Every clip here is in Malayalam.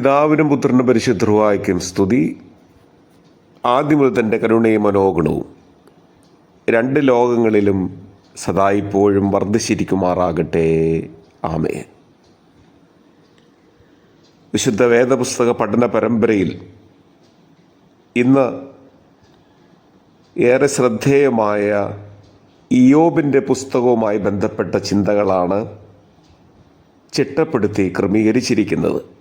പിതാവിനും പുത്രനും പരിശുദ്ധവായിക്കും സ്തുതി. ആദ്യം മുതൽ തന്റെ കരുണയും മനോഗുണവും രണ്ട് ലോകങ്ങളിലും സദായിപ്പോഴും വർദ്ധിച്ചിരിക്കുമാറാകട്ടെ. ആമേ വിശുദ്ധ വേദപുസ്തക പഠന പരമ്പരയിൽ ഇന്ന് ഏറെ ശ്രദ്ധേയമായ ഇയോബിന്റെ പുസ്തകവുമായി ബന്ധപ്പെട്ട ചിന്തകളാണ് ചിട്ടപ്പെടുത്തി ക്രമീകരിച്ചിരിക്കുന്നത്.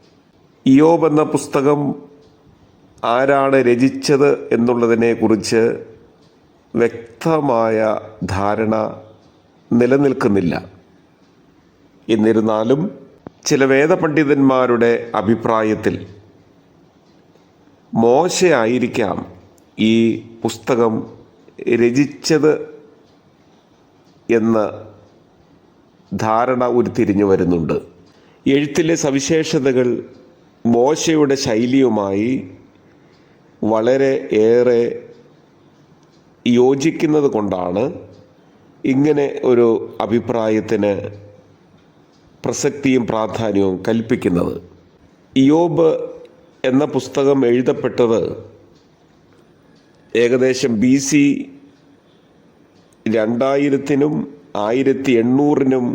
ഇയോബ് എന്ന പുസ്തകം ആരാണ് രചിച്ചത് എന്നുള്ളതിനെക്കുറിച്ച് വ്യക്തമായ ധാരണ നിലനിൽക്കുന്നില്ല. എന്നിരുന്നാലും ചില വേദപണ്ഡിതന്മാരുടെ അഭിപ്രായത്തിൽ മോശയായിരിക്കാം ഈ പുസ്തകം രചിച്ചത് എന്ന് ധാരണ ഉരുത്തിരിഞ്ഞു വരുന്നുണ്ട്. എഴുത്തിലെ സവിശേഷതകൾ മോശയുടെ ശൈലിയുമായി വളരെ ഏറെ യോജിക്കുന്നത് കൊണ്ടാണ് ഇങ്ങനെ ഒരു അഭിപ്രായത്തിന് പ്രസക്തിയും പ്രാധാന്യവും കൽപ്പിക്കുന്നത്. യോബ് എന്ന പുസ്തകം എഴുതപ്പെട്ടത് ഏകദേശം ബി സി രണ്ടായിരത്തിനും ആയിരത്തി എണ്ണൂറിനും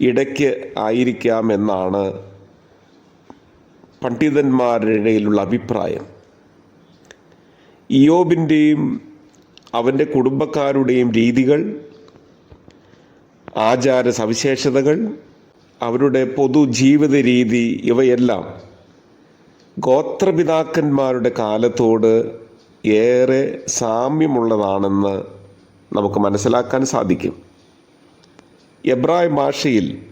ഇടയ്ക്ക് ആയിരിക്കാമെന്നാണ് പണ്ഡിതന്മാരുടെ ഇടയിലുള്ള അഭിപ്രായം. ഇയോബിന്റെയും അവന്റെ കുടുംബക്കാരുടെയും രീതികൾ ആചാര സവിശേഷതകൾ അവരുടെ പൊതുജീവിത രീതി ഇവയെല്ലാം ഗോത്രപിതാക്കന്മാരുടെ കാലത്തോട് ഏറെ സാമ്യമുള്ളതാണെന്ന് നമുക്ക് മനസ്സിലാക്കാൻ സാധിക്കും. എബ്രായ ഭാഷയിൽ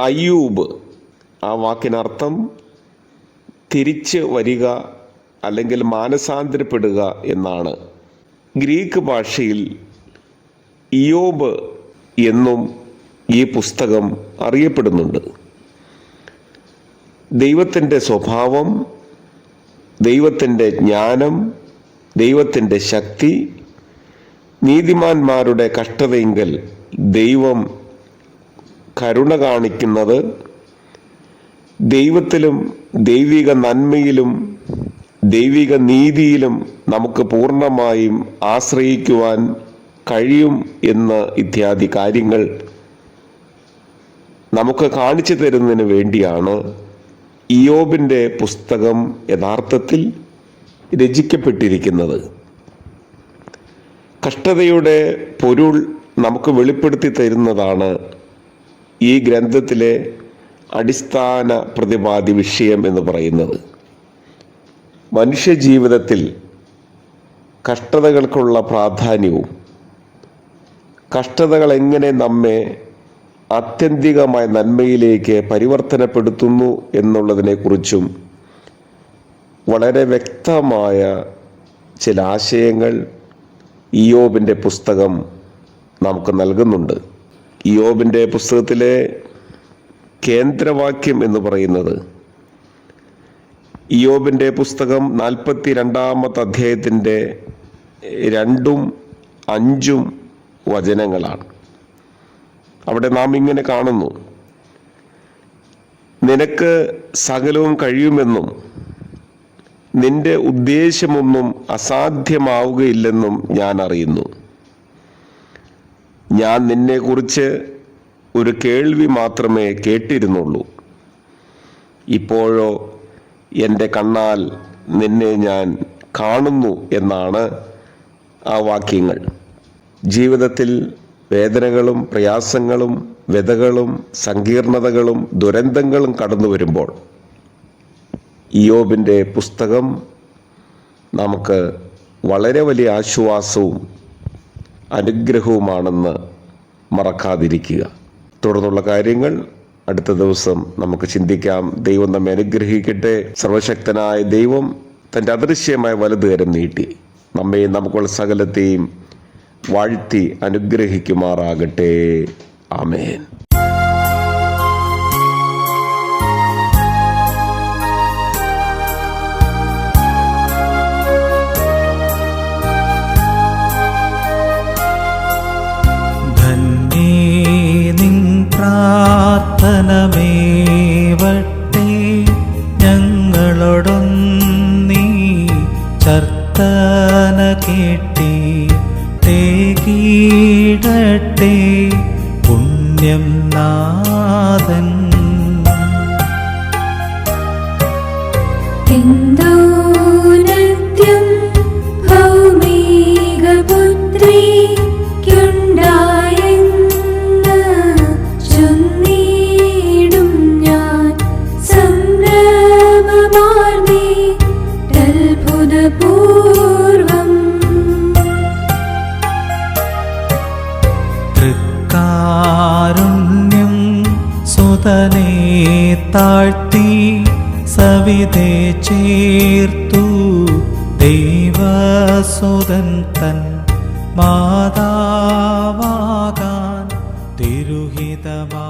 അയ്യൂബ് ആ വാക്കിനർത്ഥം തിരിച്ച് വരിക അല്ലെങ്കിൽ മാനസാന്തരപ്പെടുക എന്നാണ്. ഗ്രീക്ക് ഭാഷയിൽ ഇയോബ് എന്നും ഈ പുസ്തകം അറിയപ്പെടുന്നുണ്ട്. ദൈവത്തിന്റെ സ്വഭാവം ദൈവത്തിന്റെ ജ്ഞാനം ദൈവത്തിന്റെ ശക്തി നീതിമാന്മാരുടെ കഷ്ടതയെങ്കിൽ ദൈവം കരുണ കാണിക്കുന്നത് ദൈവത്തിലും ദൈവിക നന്മയിലും ദൈവിക നീതിയിലും നമുക്ക് പൂർണമായും ആശ്രയിക്കുവാൻ കഴിയും എന്ന് ഇത്യാദി കാര്യങ്ങൾ നമുക്ക് കാണിച്ചു തരുന്നതിന് വേണ്ടിയാണ് ഇയോബിന്റെ പുസ്തകം യഥാർത്ഥത്തിൽ രചിക്കപ്പെട്ടിരിക്കുന്നത്. കഷ്ടതയുടെ പൊരുൾ നമുക്ക് വെളിപ്പെടുത്തി തരുന്നതാണ് ഈ ഗ്രന്ഥത്തിലെ അടിസ്ഥാന പ്രതിപാദ്യ വിഷയം എന്ന് പറയുന്നത്. മനുഷ്യജീവിതത്തിൽ കഷ്ടതകൾക്കുള്ള പ്രാധാന്യവും കഷ്ടതകൾ എങ്ങനെ നമ്മെ ആത്യന്തികമായ നന്മയിലേക്ക് പരിവർത്തനപ്പെടുത്തുന്നു എന്നുള്ളതിനെക്കുറിച്ചും വളരെ വ്യക്തമായ ചില ആശയങ്ങൾ ഇയോബിന്റെ പുസ്തകം നമുക്ക് നൽകുന്നുണ്ട്. ഇയോബിന്റെ പുസ്തകത്തിലെ കേന്ദ്രവാക്യം എന്ന് പറയുന്നത്. ഇയോബിന്റെ പുസ്തകം നാൽപ്പത്തി രണ്ടാമത്തെ അധ്യായത്തിന്റെ രണ്ടും അഞ്ചും വചനങ്ങളാണ്. അവിടെ നാം ഇങ്ങനെ കാണുന്നു. നിനക്ക് സകലവും കഴിയുമെന്നും നിന്റെ ഉദ്ദേശമൊന്നും അസാധ്യമാവുകയില്ലെന്നും ഞാൻ അറിയുന്നു. ഞാൻ നിന്നെക്കുറിച്ച് ഒരു കേൾവി മാത്രമേ കേട്ടിരുന്നുള്ളൂ. ഇപ്പോഴോ എന്റെ കണ്ണാൽ നിന്നെ ഞാൻ കാണുന്നു എന്നാണ് ആ വാക്യങ്ങൾ. ജീവിതത്തിൽ വേദനകളും പ്രയാസങ്ങളും വ്യതകളും സങ്കീർണതകളും ദുരന്തങ്ങളും കടന്നു വരുമ്പോൾ ഇയോബിന്റെ പുസ്തകം നമുക്ക് വളരെ വലിയ ആശ്വാസവും അനുഗ്രഹവുമാണെന്ന് മറക്കാതിരിക്കുക. തുടർന്നുള്ള കാര്യങ്ങൾ അടുത്ത ദിവസം നമുക്ക് ചിന്തിക്കാം. ദൈവം നമ്മെ അനുഗ്രഹിക്കട്ടെ. സർവശക്തനായ ദൈവം തന്റെ അദൃശ്യമായ വലതുകരം നീട്ടി. നമ്മയും നമുക്കുള്ള സകലത്തെയും വാഴ്ത്തി അനുഗ്രഹിക്കുമാറാകട്ടെ. ആമേൻ. ചർത്തന കേട്ടി തേകീടട്ടെ പുണ്യം നാഥൻ. the ഭൗമികപുത്രിക്കുണ്ടായെന്ന് സവിതേ ചേർത്തു. ദൈവസുതൻ തൻ മാതാവാകാൻ തിരുഹിതമാ